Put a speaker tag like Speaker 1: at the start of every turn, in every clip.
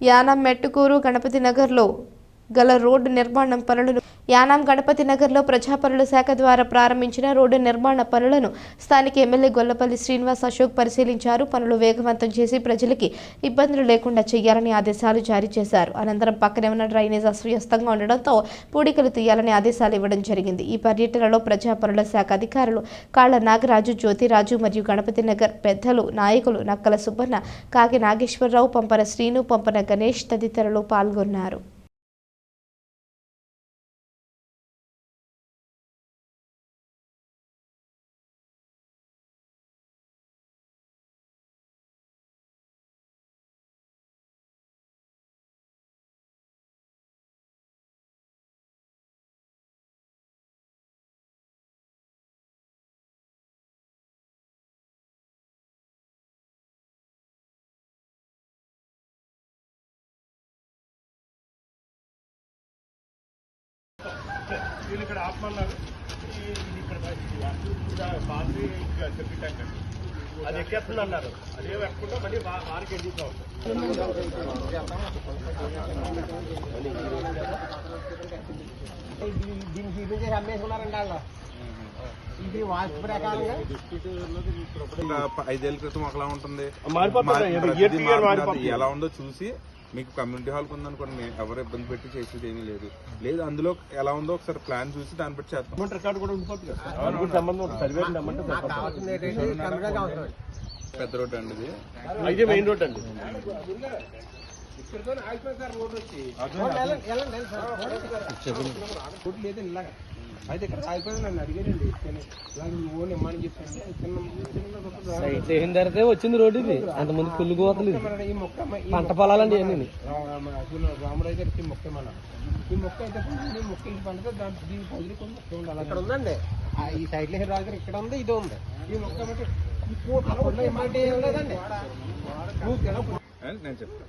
Speaker 1: యానం మెట్టుకూరు గణపతి నగర్లో గల రోడ్డు నిర్మాణం పనులను యానాం గణపతి నగర్లో ప్రజాపనుల శాఖ ద్వారా ప్రారంభించిన రోడ్డు నిర్మాణ పనులను స్థానిక ఎమ్మెల్యే గొల్లపల్లి శ్రీనివాస్ అశోక్ పరిశీలించారు. పనులు వేగవంతం చేసి ప్రజలకి ఇబ్బందులు లేకుండా చేయాలని ఆదేశాలు జారీ చేశారు. అనంతరం పక్కనే ఉన్న డ్రైనేజ్ అస్వ్యస్తంగా ఉండడంతో పూడికలు తీయాలని ఆదేశాలు ఇవ్వడం జరిగింది. ఈ పర్యటనలో ప్రజాపనుల శాఖ అధికారులు కాళ్ళ నాగరాజు జ్యోతిరాజు మరియు గణపతి నగర్ పెద్దలు నాయకులు నక్కల సుబ్బన్న కాకి నాగేశ్వరరావు పంపన శ్రీను పంపన గణేష్ తదితరులు పాల్గొన్నారు.
Speaker 2: వీళ్ళు ఇక్కడ ఆపమన్నారు. ఇక్కడ బాత్రీ చెప్పి ట్యాంక్ అండి అది ఎక్కేస్తుంది అన్నారు. అదేం ఎక్కకుండా మళ్ళీ వారికి ఎదుగుతా
Speaker 3: అమ్మేసుకున్నారండి వాళ్ళు ఇది వాస్తు ప్రకారంగా
Speaker 4: ఇంకా ప- ఐదేళ్ళ క్రితం ఒకలా ఉంటుంది ఎలా ఉందో చూసి మీకు కమ్యూనిటీ హాల్ ఉందనుకోండి మేము ఎవరు ఇబ్బంది పెట్టి చేసేది ఏమీ లేదు. లేదు అందులో ఎలా ఉందో ఒకసారి ప్లాన్ చూసి దాన్ని బట్టి చేద్దాం.
Speaker 2: అమౌంట్ రికార్డు కూడా ఉండిపోతుంది కదా. దానికి కూడా సంబంధం ఉంటుంది సర్వే రమ్మంటే
Speaker 3: నాకు కావాల్సింది ఏంటంటే కంప్యూటర్ అవసరం.
Speaker 4: పెద్ద రోడ్డు అండి ఇది.
Speaker 2: అయితే మెయిన్ రోడ్ అండి.
Speaker 3: వెళ్ళండి, అయితే ఇక్కడ ఆగిపోయింది నన్ను అడిగాడండి ఇలాగ నువ్వు నిమ్మని.
Speaker 5: సైట్ తర్వాతే వచ్చింది రోడ్డు ఇది. అంతమంది ఫుల్ కోతలు ఇది.
Speaker 3: మరి ఈ మొక్క ఈ
Speaker 5: పంట పొలాలండి ఇవన్నీ.
Speaker 3: రా- మన అసలు రామరాజు గారికి ఈ మొక్క మన. ఈ మొక్క అయితే ఈ మొక్క ఇది పండుతుంది దాని దీని పదిలి కొన్ని మొక్క ఉండాలి. అక్కడ ఉందండి. ఆ ఈ సైడ్లో రాజు ఇక్కడ ఉంది ఇది ఉంది. ఈ మొక్క బట్టి
Speaker 4: నేను చెప్తాను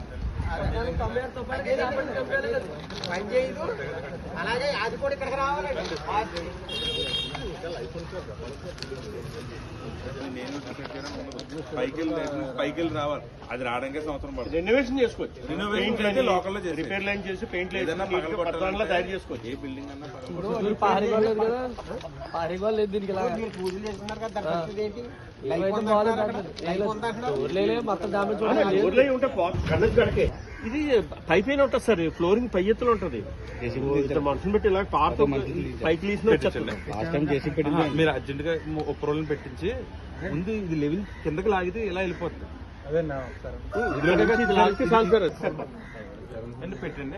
Speaker 4: పని
Speaker 3: చేయదు అలాగే అది కూడా ఇక్కడికి రావాలండి
Speaker 4: నేను పైకి రావాలి అది రావడానికే సంవత్సరం పడుతుంది
Speaker 2: రెనోవేషన్ చేసుకోవచ్చు పెయింట్
Speaker 4: అయితే local లో.
Speaker 2: రిపేర్ లైన్ చేసి పెయింట్ లైన్
Speaker 4: ఏదైనా
Speaker 2: పట్టణంలో తయారు చేసుకోవచ్చు.
Speaker 4: ఏ బిల్డింగ్ అన్నా పర్వాలేదు.
Speaker 5: ఇప్పుడు పారి గోడ లేదు కదా. పారి గోడ లేదు దీనికి ఇలా
Speaker 3: మీరు పూజలు చేస్తున్నారు కదా ఏంటి
Speaker 5: మొత్తం డామేజ్
Speaker 2: ఉంటే కళ్ళకి గడకే. ఇది పై పైన ఉంటుంది సార్ ఫ్లోరింగ్ పై ఎత్తులో ఉంటుంది. మనుషులు పెట్టి ఇలా పాత పైకి లీసిన వచ్చేస్తుంది
Speaker 4: మీరు అర్జెంట్గా ఒక్క రోజులు పెట్టించి ముందు ఇది లెవెల్ కిందకి లాగితే ఇలా వెళ్ళిపోతుంది
Speaker 2: అది.
Speaker 4: పెట్టండి.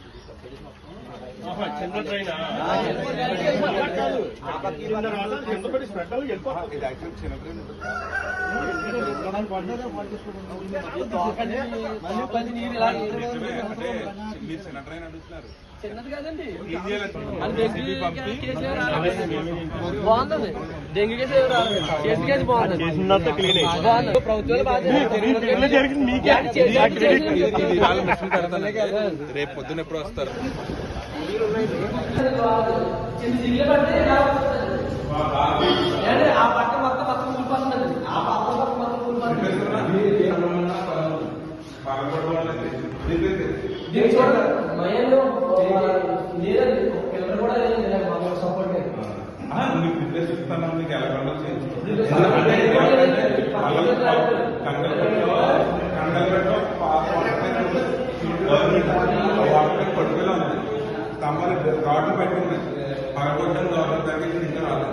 Speaker 2: చిన్న ట్రైన్? కింద రాదు, కింద పడి స్ప్రెడ్ అవ్వి వెళ్ళిపోతుంది.
Speaker 4: ఇది యాక్చువల్ చిన్న ట్రైన్ నిజమే, అంటే మీరు చిన్న ట్రైన్ అడుగుతున్నారు
Speaker 5: చిన్నది కాదండి
Speaker 4: పంపి
Speaker 5: డెంగ్యూ కేసు కేసు బాగుంది ప్రభుత్వాలు
Speaker 2: జరిగింది మీకే
Speaker 4: రేపు పొద్దున ఎప్పుడు వస్తారు
Speaker 5: ఆ పట్ట మొత్తం మొత్తం కూలిపోతుందండి ఆ పట్ట మొత్తం మొత్తం కూలిపోతుంది దీనికి చూడండి మయంలో లేదండి కూడా లేదండి మాకు సపోర్ట్
Speaker 4: మీకు ఫిట్నెస్ ఇస్తాను మీకు ఎలా చేయించు.
Speaker 5: అంటే
Speaker 4: గవర్నమెంట్ పట్టుకులో ఉంది. స్తంభాలు గార్డు పెట్టుకుంది గవర్నమెంట్ తగ్గించి ఇంకా రాలేదు.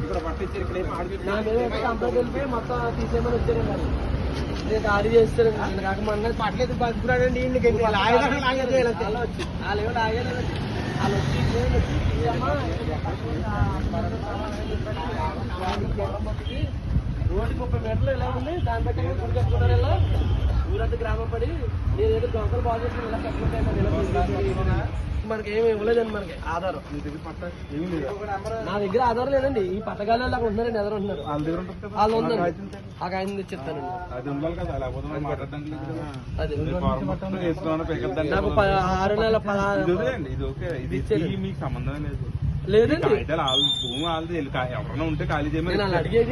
Speaker 3: ఇక్కడ పట్టించారు ఇక్కడ ఏం ఆడిపెట్టి
Speaker 5: వెళ్ళిపోయి మొత్తం తీసేయమని వచ్చారండి అది. నేను చేస్తారు చేస్తాను కాక
Speaker 3: పట్టలేదు బతుకున్నాడండి ఇంటికి లాగేదాకా
Speaker 5: వాళ్ళు వచ్చి వాళ్ళు వచ్చి రోడ్డు ముప్పై మీటర్లు ఇలా ఉంది దాని బట్టి గుడి కట్టుకున్నారు ఇలా ఊరంతా గ్రామం పడి నేను ఏదో దొంగలు బాగా చేసి ఇలా కట్టుకుంటాను మనకి ఏమి ఇవ్వలేదండి మనకి. ఆధారం. నా దగ్గర ఆధారం లేదండి. ఈ పథకాలు అలా ఉంటున్నారండి ఎదురు ఉంటున్నారు.
Speaker 4: వాళ్ళ
Speaker 5: ఉందండి. ఆ
Speaker 4: అది వేసుకోమని పైకెత్తాలి.
Speaker 5: నాకు ఆరు నెలల పదహారు లేదండి.
Speaker 4: ఎవరైనా ఉంటే ఖాళీ చేయమని.
Speaker 5: అడిగేది